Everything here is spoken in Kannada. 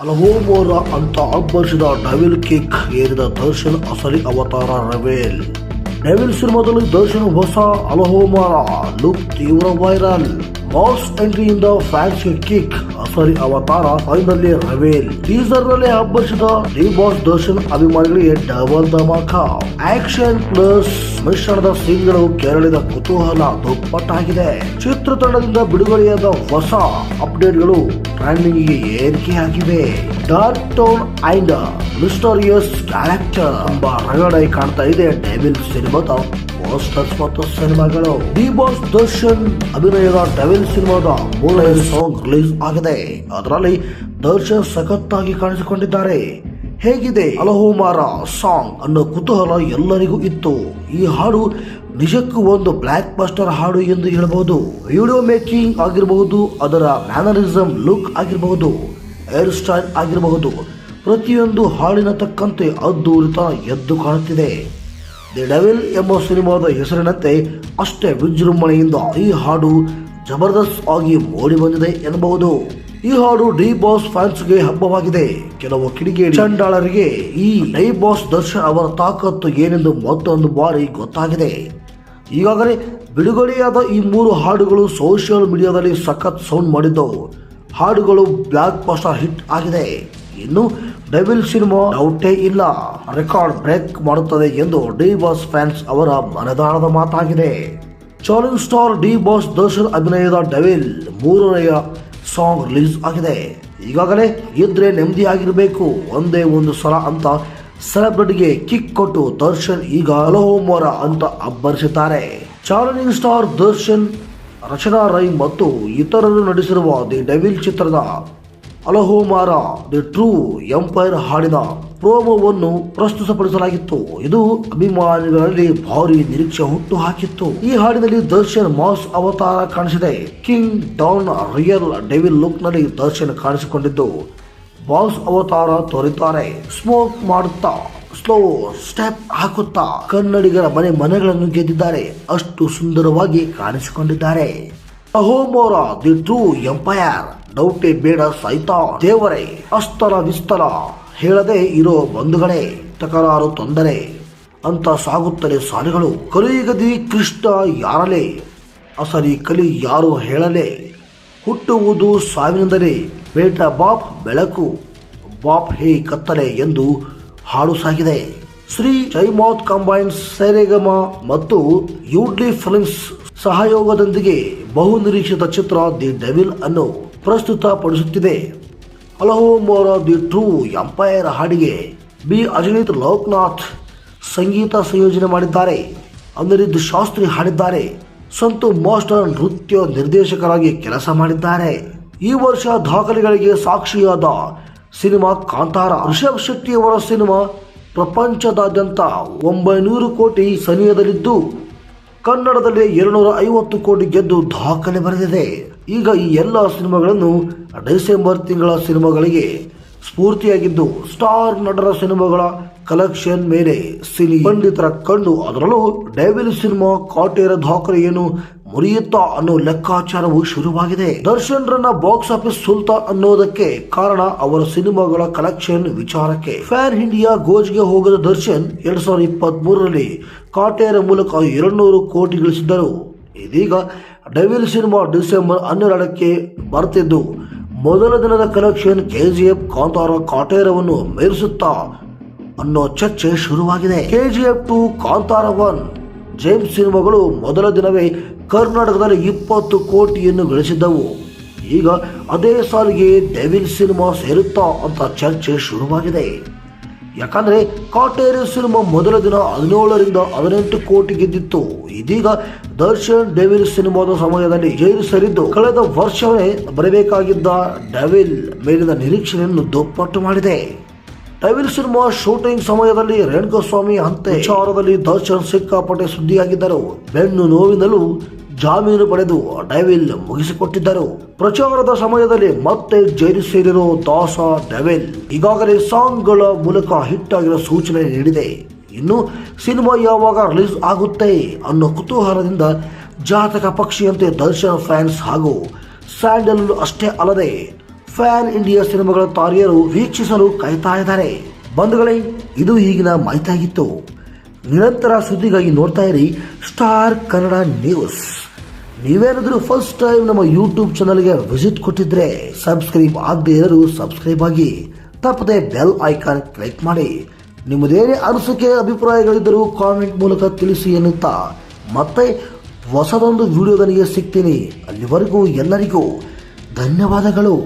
ಅಲಹೋಮೋರ ಅಂತ ಅಬ್ಬರಿಸಿದ ಡವಿಲ್ ಕಿಕ್ ಏರಿದ ದರ್ಶನ್ ಅಸಲಿ ಅವತಾರ ರೆವೆಲ್ ಡೆವಿಲ್ ಸಿನಿಮಾದಲ್ಲಿ ದರ್ಶನ್ ಹೊಸ ಅಲಹೋಮಾರ ಲುಕ್ ತೀವ್ರ ವೈರಲ್ ಬಾಸ್ ಎಂಟ್ರಿಯಿಂದ ಫ್ಯಾನ್ಸ್ ಕಿಕ್ ಅಸಲಿ ಅವತಾರ ಫೈನಲಿ ರವೇಲ್. ಟೀಸರ್ನಲ್ಲಿ ಅಬ್ಬರಿಸಿದ ಡಿ ಬಾಸ್ ದರ್ಶನ್ ಅಭಿಮಾನಿಗಳಿಗೆ ಡಬಲ್ ಧಮಾಕ. ಆಕ್ಷನ್ ಪ್ಲಸ್ ಮಿಶ್ರಣದ ಸೀನ್ಗಳು ಕೇರಳದ ಕುತೂಹಲ ದುಪ್ಪಟ್ಟಾಗಿದೆ. ಚಿತ್ರತಂಡದಿಂದ ಬಿಡುಗಡೆಯಾದ ಹೊಸ ಅಪ್ಡೇಟ್ಗಳು ಟ್ರೆಂಡಿಂಗ್ಗೆ ಏರಿಕೆಯಾಗಿವೆ. Dark tone and mysterious character ಎಂಬ ರಗಡೈ ಕಾಣ್ತಾ ಇದೆ ಡೇವಿಲ್ ಸಿನಿಮಾದ ಪೋಸ್ಟರ್ಸ್ ಮತ್ತು ಸಿನಿಮಾಗಳು ಡಿ ಬಾಸ್ ದರ್ಶನ್ ಅಭಿನಯದ ಡೆವಿಲ್ ಸಿನಿಮಾದ ಮೂರನೇ ಸಾಂಗ್ ರಿಲೀಸ್ ಆಗಿದೆ. ಅದರಲ್ಲಿ ದರ್ಶನ್ ಸಖತ್ತಾಗಿ ಕಾಣಿಸಿಕೊಂಡಿದ್ದಾರೆ. ಹೇಗಿದೆ ಅಲಹೋಮಾರ ಸಾಂಗ್ ಅನ್ನೋ ಕುತೂಹಲ ಎಲ್ಲರಿಗೂ ಇತ್ತು. ಈ ಹಾಡು ನಿಜಕ್ಕೂ ಒಂದು ಬ್ಲ್ಯಾಕ್ ಬಸ್ಟರ್ ಹಾಡು ಎಂದು ಹೇಳಬಹುದು ವಿಡಿಯೋ ಮೇಕಿಂಗ್ ಆಗಿರಬಹುದು, ಅದರ ಮ್ಯಾನರಿಸಮ್ ಲುಕ್ ಆಗಿರಬಹುದು ಹೇರ್ ಸ್ಟೈಲ್ ಆಗಿರಬಹುದು. ಪ್ರತಿಯೊಂದು ಹಾಡಿನ ತಕ್ಕಂತೆ ಅದ್ದೂರಿತ ಎದ್ದು ಕಾಣುತ್ತಿದೆ. ದಿ ಡೆವಿಲ್ ಎಂಬ ಸಿನಿಮಾದ ಹೆಸರಿನಂತೆ ಅಷ್ಟೇ ವಿಜೃಂಭಣೆಯಿಂದ ಈ ಹಾಡು ಜಬರ್ದಸ್ತ್ ಆಗಿ ಮೂಡಿ ಬಂದಿದೆ ಎನ್ನಬಹುದು. ಈ ಹಾಡು ಡಿ ಬಾಸ್ ಫ್ಯಾನ್ಸ್ಗೆ ಹಬ್ಬವಾಗಿದೆ. ಕೆಲವು ಕಿಡಿಗೇಡಿ ಚಂಡಾಳರಿಗೆ ಈ ಡೈ ಬಾಸ್ ದರ್ಶನ್ ಅವರ ತಾಕತ್ತು ಏನೆಂದು ಮತ್ತೊಂದು ಬಾರಿ ಗೊತ್ತಾಗಿದೆ. ಈಗಾಗಲೇ ಬಿಡುಗಡೆಯಾದ ಈ ಮೂರು ಹಾಡುಗಳು ಸೋಷಿಯಲ್ ಮೀಡಿಯಾದಲ್ಲಿ ಸಖತ್ ಸೌಂಡ್ ಮಾಡಿದ್ದವು. ಹಾಡುಗಳು ಬ್ಲಾಕ್ ಬಸ್ಟರ್ ಹಿಟ್ ಆಗಿದೆ. ಇನ್ನು ಡೆವಿಲ್ ಸಿನಿಮಾ ಡೌಟೇ ಇಲ್ಲ. ರೆಕಾರ್ಡ್ ಬ್ರೇಕ್ ಮಾಡುತ್ತದೆ ಎಂದು ಡಿ ಬಾಸ್ ಫ್ಯಾನ್ಸ್ ಅವರ ಮನದಾಳದ ಮಾತಾಗಿದೆ. Challenge star D boss Darshan ಅಭಿನಯದ ಡೆವಿಲ್ ಮೂರನೆಯ ಸಾಂಗ್ ರಿಲೀಸ್ ಆಗಿದೆ. ಈಗಾಗಲೇ ಇದ್ರೆ ನೆಮ್ಮದಿಯಾಗಿರಬೇಕು. ಒಂದೇ ಒಂದು ಸಲ ಅಂತ ಸೆಲೆಬ್ರಿಟಿಗೆ ಕಿಕ್ ಕೊಟ್ಟು ದರ್ಶನ್ ಈಗ ಅಲಹೋಮರ ಅಂತ ಅಬ್ಬರಿಸಿದ್ದಾರೆ ಚಾಲೆಂಜಿಂಗ್ ಸ್ಟಾರ್ ದರ್ಶನ್, ರಚನಾ ರೈ ಮತ್ತು ಇತರರು ನಟಿಸಿರುವ ದಿ ಡೆವಿಲ್ ಚಿತ್ರದ ಅಲಹೋಮಾರ, ದಿ ಟ್ರೂ ಎಂಪೈರ್ ಹಾಡಿನ ಪ್ರೋಮೋವನ್ನು ಪ್ರಸ್ತುತಪಡಿಸಲಾಗಿತ್ತು. ಇದು ಅಭಿಮಾನಿಗಳಲ್ಲಿ ಭಾರಿ ನಿರೀಕ್ಷೆ ಹುಟ್ಟು ಹಾಕಿತ್ತು ಈ ಹಾಡಿನಲ್ಲಿ ದರ್ಶನ್ ಮಾಸ್ ಅವತಾರ ಕಾಣಿಸಿದೆ. ಕಿಂಗ್ ಡೌನ್ ರಿಯಲ್ ಡೆವಿಲ್ ಲುಕ್ನಲ್ಲಿ ದರ್ಶನ್ ಕಾಣಿಸಿಕೊಂಡಿದ್ದು, ಬಾಸ್ ಅವತಾರ ತೋರಿದ್ದಾರೆ ಸ್ಮೋಕ್ ಮಾಡುತ್ತಾ, ಸ್ಲೋ ಸ್ಟೆಪ್ ಹಾಕುತ್ತಾ ಕನ್ನಡಿಗರ ಮನೆ ಮನೆಗಳನ್ನು ಗೆದ್ದಿದ್ದಾರೆ. ಅಷ್ಟು ಸುಂದರವಾಗಿ ಕಾಣಿಸಿಕೊಂಡಿದ್ದಾರೆ. ಅಹೋಮೋರ ದಿ ಟ್ರೂ ಎಂಪೈರ್ ಡೌಟೆ ಬೇಡ ಸಹಿತ ದೇವರೇ, ಅಸ್ತರ ವಿಸ್ತರ, ಹೇಳದೆ ಇರೋ ಬಂಧುಗಳೇ, ತಕರಾರು ತೊಂದರೆ. ಅಂತ ಸಾಗುತ್ತಲೇ ಸಾಲಿಗಳು. ಕಲಿಗದಿ ಕೃಷ್ಣ ಯಾರಲೇ? ಅಸರಿ ಕಲಿ ಯಾರು ಹೇಳಲೇ? ಹುಟ್ಟುವುದು ಸಾವಿನಿಂದಲೇ ಬೇಟ ಬಾಪ್ ಬೆಳಕು. ಬಾಪ್ ಹೇ ಕತ್ತಲೆ ಎಂದು ಹಾಡು ಸಾಗಿದೆ. ಶ್ರೀ ಜೈಮೌತ್ ಕಂಬೈನ್ಸ್ ಸೈರೆಗಮ ಮತ್ತು ಯೂಡ್ಲಿ ಫಿಲ್ಮ್ಸ್ ಸಹಯೋಗದೊಂದಿಗೆ ಬಹು ನಿರೀಕ್ಷಿತ ಚಿತ್ರ ದಿ ಡೆವಿಲ್ ಅನ್ನು ಪ್ರಸ್ತುತಪಡಿಸುತ್ತಿದೆ. ಹಲವು ಮೋರ ದಿ ಟ್ರೂ ಎಂಪೈರ್ ಹಾಡಿಗೆ ಬಿ. ಅಜನೀತ್ ಲೋಕನಾಥ್ ಸಂಗೀತ ಸಂಯೋಜನೆ ಮಾಡಿದ್ದಾರೆ. ಅನಿರುದ್ಧ್ ಶಾಸ್ತ್ರಿ ಹಾಡಿದ್ದಾರೆ. ಸಂತು ಮಾಸ್ಟರ್ ನೃತ್ಯ ನಿರ್ದೇಶಕರಾಗಿ ಕೆಲಸ ಮಾಡಿದ್ದಾರೆ. ಈ ವರ್ಷ ದಾಖಲೆಗಳಿಗೆ ಸಾಕ್ಷಿಯಾದ ಸಿನಿಮಾ ಕಾಂತಾರ. ಋಷಭ್ ಶೆಟ್ಟಿಯವರ ಸಿನಿಮಾ ಪ್ರಪಂಚದಾದ್ಯಂತ ಒಂಬೈನೂರು ಕೋಟಿ ಸನಿಹದಲ್ಲಿದ್ದು ಕನ್ನಡದಲ್ಲಿ ಎರಡುನೂರ ಐವತ್ತು ಕೋಟಿ ಗೆದ್ದು ದಾಖಲೆ ಬರೆದಿದೆ. ಈಗ ಈ ಎಲ್ಲ ಸಿನಿಮಾಗಳನ್ನು ಡಿಸೆಂಬರ್ ತಿಂಗಳ ಸಿನಿಮಾಗಳಿಗೆ ಸ್ಫೂರ್ತಿಯಾಗಿದ್ದು ಸ್ಟಾರ್ ನಟರ ಸಿನಿಮಾಗಳ ಕಲೆಕ್ಷನ್ ಮೇಲೆ ಸಿನಿ ಪಂಡಿತರ ಕಂಡು ಅದರಲ್ಲೂ ಡೈವಿಲ್ ಸಿನಿಮಾ ಕಾಟೇರ ದಾಖಲೆಯನ್ನು ಮುರಿಯುತ್ತಾ ಅನ್ನೋ ಲೆಕ್ಕಾಚಾರವು ಶುರುವಾಗಿದೆ. ದರ್ಶನ್ ರನ್ನ ಬಾಕ್ಸ್ ಆಫೀಸ್ ಸುಲ್ತಾನ್ ಅನ್ನೋದಕ್ಕೆ ಕಾರಣ ಅವರ ಸಿನಿಮಾಗಳ ಕಲೆಕ್ಷನ್ ವಿಚಾರಕ್ಕೆ. ಫ್ಯಾನ್ ಇಂಡಿಯಾ ಗೋಜ್ಗೆ ಹೋಗದ ದರ್ಶನ್ ಎರಡ್ ಸಾವಿರದ ಇಪ್ಪತ್ತ್ ಮೂರರಲ್ಲಿ ಕಾಟೇರ ಮೂಲಕ ಎರಡ್ನೂರು ಕೋಟಿ ಗಳಿಸಿದ್ದರು. ಇದೀಗ ಡೆವಿಲ್ ಸಿನಿಮಾ ಡಿಸೆಂಬರ್ ಹನ್ನೆರಡಕ್ಕೆ ಬರ್ತಿದ್ದು. ಮೊದಲ ದಿನದ ಕಲೆಕ್ಷನ್ ಕೆಜಿಎಫ್ ಕಾಂತಾರ ಕಾಟೇರವನ್ನು ಮೀರಿಸುತ್ತಾ ಅನ್ನೋ ಚರ್ಚೆ ಶುರುವಾಗಿದೆ. KGF two Kantara one, James ಸಿನಿಮಾಗಳು ಮೊದಲ ದಿನವೇ ಕರ್ನಾಟಕದಲ್ಲಿ ಇಪ್ಪತ್ತು ಕೋಟಿಯನ್ನು ಗಳಿಸಿದ್ದವು. ಈಗ ಅದೇ ಸಾಲಿಗೆ ಡೆವಿಲ್ ಸಿನಿಮಾ ಸೇರುತ್ತಾ ಅಂತ ಚರ್ಚೆ ಶುರುವಾಗಿದೆ. ಯಾಕಂದ್ರೆ ಕಾಟೇರಿ ಸಿನಿಮಾ ಮೊದಲ ದಿನ ಹದಿನೇಳರಿಂದ ಹದಿನೆಂಟು ಕೋಟಿ ಗೆದ್ದಿತ್ತು. ಇದೀಗ ದರ್ಶನ್ ಡೆವಿಲ್ ಸಿನಿಮಾದ ಸಮಯದಲ್ಲಿ ಜೈಲು ಸೇರಿದ್ದು ಕಳೆದ ವರ್ಷವೇ ಬರಬೇಕಾಗಿದ್ದ ಡೆವಿಲ್ ಮೇಲಿನ ನಿರೀಕ್ಷೆಯನ್ನು ದುಪ್ಪಟ್ಟು ಮಾಡಿದೆ. ಡೆವಿಲ್ ಸಿನಿಮಾ ಶೂಟಿಂಗ್ ಸಮಯದಲ್ಲಿ ರೇಣುಕಸ್ವಾಮಿ ಅಂತೆ ವಿಚಾರದಲ್ಲಿ ದರ್ಶನ್ ಸಿಕ್ಕಾಪಟ್ಟೆ ಸುದ್ದಿಯಾಗಿದ್ದರು. ಬೆನ್ನು ನೋವಿನಲ್ಲೂ ಜಾಮೀನು ಪಡೆದು ಡೈವಿಲ್ ಮುಗಿಸಿಕೊಟ್ಟಿದ್ದರು. ಪ್ರಚಾರದ ಸಮಯದಲ್ಲಿ ಮತ್ತೆ ಜೈಲು ಸೇರಿರೋ ದಾಸ ಡೆವಿಲ್ ಈಗಾಗಲೇ ಸಾಂಗ್ಗಳ ಮೂಲಕ ಹಿಟ್ ಆಗಿರೋ ಸೂಚನೆ ನೀಡಿದೆ. ಇನ್ನು ಸಿನಿಮಾ ಯಾವಾಗ ರಿಲೀಸ್ ಆಗುತ್ತೆ ಅನ್ನೋ ಕುತೂಹಲದಿಂದ ಜಾತಕ ಪಕ್ಷಿಯಂತೆ ದರ್ಶನ್ ಫ್ಯಾನ್ಸ್ ಹಾಗೂ ಸ್ಯಾಂಡಲ್ ಅಷ್ಟೇ ಅಲ್ಲದೆ ಫ್ಯಾನ್ ಇಂಡಿಯಾ ಸಿನಿಮಾಗಳ ತಾರಿಯರು ವೀಕ್ಷಿಸಲು ಕಾಯ್ತಾ ಇದ್ದಾರೆ ಬಂಧುಗಳೇ, ಇದು ಈಗಿನ ಮಾಹಿತಿಯಾಗಿತ್ತು ನಿರಂತರ ಸುದ್ದಿಗಾಗಿ ನೋಡ್ತಾ ಇರಿ ಸ್ಟಾರ್ ಕನ್ನಡ ನ್ಯೂಸ್. ನೀವೇನಾದರೂ ಫಸ್ಟ್ ಟೈಮ್ ನಮ್ಮ ಯೂಟ್ಯೂಬ್ ಚಾನಲ್ಗೆ ವಿಸಿಟ್ ಕೊಟ್ಟಿದ್ರೆ ಸಬ್ಸ್ಕ್ರೈಬ್ ಆಗದೆ ಇರೋರು ಸಬ್ಸ್ಕ್ರೈಬ್ ಆಗಿ, ತಪ್ಪದೆ ಬೆಲ್ ಐಕಾನ್ ಕ್ಲಿಕ್ ಮಾಡಿ. ನಿಮ್ಮದೇನೇ ಅನಿಸಿಕೆ, ಅಭಿಪ್ರಾಯಗಳಿದ್ದರೂ ಕಾಮೆಂಟ್ ಮೂಲಕ ತಿಳಿಸಿ ಎನ್ನುತ್ತಾ ಮತ್ತೆ ಹೊಸದೊಂದು ವಿಡಿಯೋದನಿಗೆ ಸಿಗ್ತೀನಿ. ಅಲ್ಲಿವರೆಗೂ ಎಲ್ಲರಿಗೂ ಧನ್ಯವಾದಗಳು.